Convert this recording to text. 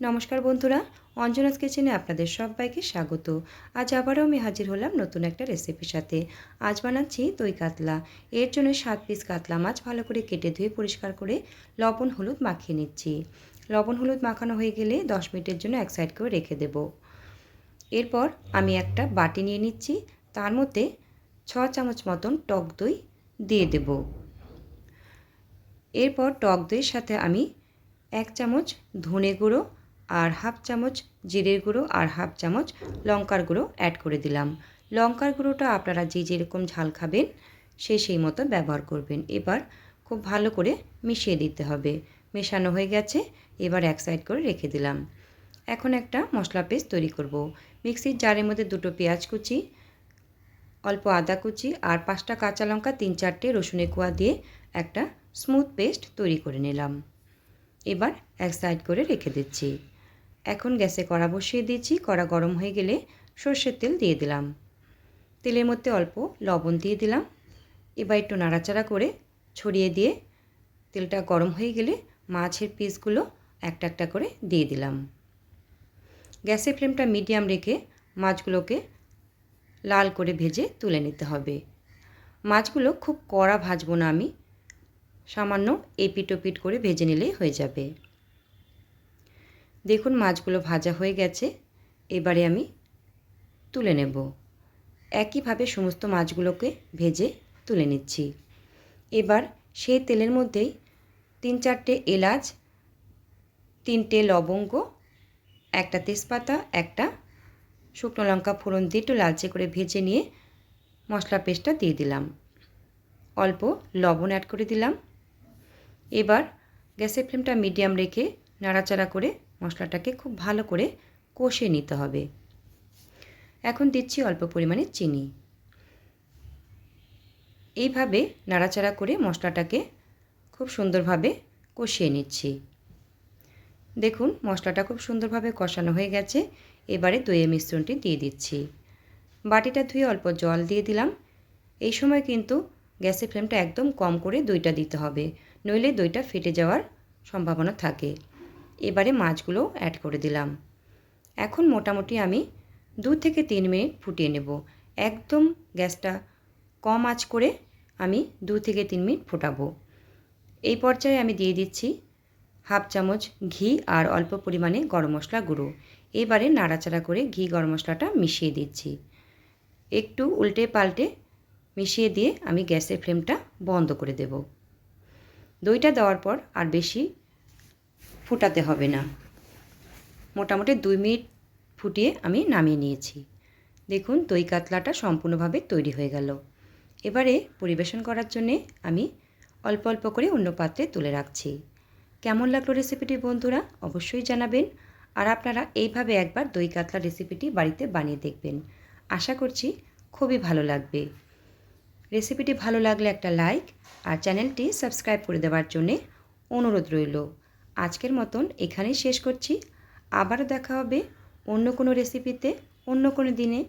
নমস্কার বন্ধুরা অঞ্জনাস কিচেনে আপনাদের সবাইকে স্বাগত। আজ আবারও আমি হাজির হলাম নতুন একটা রেসিপির সাথে। আজ বানাচ্ছি দই কাতলা। এর জন্য সাত পিস কাতলা মাছ ভালো করে কেটে ধুয়ে পরিষ্কার করে লবণ, হলুদ মাখিয়ে নিচ্ছি। লবণ, হলুদ মাখানো হয়ে গেলে দশ মিনিটের জন্য এক সাইড করে রেখে দেব। এরপর আমি একটা বাটি নিয়ে নিচ্ছি। তার মধ্যে ছ চামচ মতন টক দই দিয়ে দেব। এরপর টক দইয়ের সাথে আমি এক চামচ ধনে গুঁড়ো আর হাফ চামচ জিরের গুঁড়ো আর হাফ চামচ লঙ্কার গুঁড়ো অ্যাড করে দিলাম। লঙ্কার গুঁড়োটা আপনারা যে যেরকম ঝাল খাবেন, সে সেই মতো ব্যবহার করবেন। এবার খুব ভালো করে মিশিয়ে দিতে হবে। মেশানো হয়ে গেছে, এবার এক সাইড করে রেখে দিলাম। এখন একটা মশলা পেস্ট তৈরি করব। মিক্সির জারের মধ্যে দুটো পেঁয়াজ কুচি, অল্প আদা কুচি আর পাঁচটা কাঁচা লঙ্কা তিন চারটে রসুনের কোয়া দিয়ে একটা স্মুথ পেস্ট তৈরি করে নিলাম। এবার এক সাইড করে রেখে দিচ্ছি। এখন গ্যাসে কড়া বসিয়ে দিয়েছি, কড়া গরম হয়ে গেলে সর্ষের তেল দিয়ে দিলাম। তেলের মধ্যে অল্প লবণ দিয়ে দিলাম। এবার একটু নাড়াচাড়া করে ছড়িয়ে দিয়ে তেলটা গরম হয়ে গেলে মাছের পিসগুলো একটা একটা করে দিয়ে দিলাম। গ্যাসের ফ্লেমটা মিডিয়াম রেখে মাছগুলোকে লাল করে ভেজে তুলে নিতে হবে। মাছগুলো খুব কড়া ভাজবো না আমি, সামান্য এপিট ওপিট করে ভেজে নিলেই হয়ে যাবে। দেখুন মাছগুলো ভাজা হয়ে গেছে। এবারে আমি তুলে নেব। একইভাবে সমস্ত মাছগুলোকে ভেজে তুলে নিচ্ছি। এবার সেই তেলের মধ্যেই তিন চারটে এলাচ, তিনটে লবঙ্গ, একটা তেজপাতা, একটা শুকনো লঙ্কা ফোড়ন দিয়ে একটু লালচে করে ভেজে নিয়ে মশলা পেস্টটা দিয়ে দিলাম। অল্প লবণ অ্যাড করে দিলাম। এবার গ্যাসের ফ্লেমটা মিডিয়াম রেখে নাড়াচাড়া করে মশলাটাকে খুব ভালো করে কষিয়ে নিতে হবে। এখন দিচ্ছি অল্প পরিমাণে চিনি। এইভাবে নাড়াচাড়া করে মশলাটাকে খুব সুন্দরভাবে কষিয়ে নিচ্ছি। দেখুন, মশলাটা খুব সুন্দরভাবে কষানো হয়ে গেছে। এবারে দইয়ের মিশ্রণটি দিয়ে দিচ্ছি। বাটিটা ধুয়ে অল্প জল দিয়ে দিলাম। এই সময় কিন্তু গ্যাসের ফ্লেমটা একদম কম করে দইটা দিতে হবে। নইলে দইটা ফেটে যাওয়ার সম্ভাবনা থাকে। এবারে মাছগুলো অ্যাড করে দিলাম। এখন মোটামুটি আমি দু থেকে তিন মিনিট ফুটিয়ে নেব। একদম গ্যাসটা কম আঁচ করে আমি দু থেকে তিন মিনিট ফোটাবো। এই পর্যায়ে আমি দিয়ে দিচ্ছি হাফ চামচ ঘি আর অল্প পরিমাণে গরম মশলা গুঁড়ো। এবারে নাড়াচাড়া করে ঘি গরম মশলাটা মিশিয়ে দিচ্ছি। একটু উল্টে পাল্টে মিশিয়ে দিয়ে আমি গ্যাসের ফ্লেমটা বন্ধ করে দেব। দইটা দেওয়ার পর আর বেশি ফুটাতে হবে না। মোটামুটি দুই মিনিট ফুটিয়ে আমি নামিয়ে নিয়েছি। দেখুন, দই কাতলাটা সম্পূর্ণভাবে তৈরি হয়ে গেল। এবারে পরিবেশন করার জন্যে আমি অল্প অল্প করে অন্য পাত্রে তুলে রাখছি। কেমন লাগল রেসিপিটি বন্ধুরা অবশ্যই জানাবেন। আর আপনারা এইভাবে একবার দই কাতলা রেসিপিটি বাড়িতে বানিয়ে দেখবেন। আশা করছি খুবই ভালো লাগবে। রেসিপিটি ভালো লাগলে একটা লাইক আর চ্যানেলটি সাবস্ক্রাইব করে দেওয়ার জন্যে অনুরোধ রইল। আজকের মতন এখানেই শেষ করছি। আবারও দেখা হবে অন্য কোনো রেসিপিতে অন্য কোনো দিনে।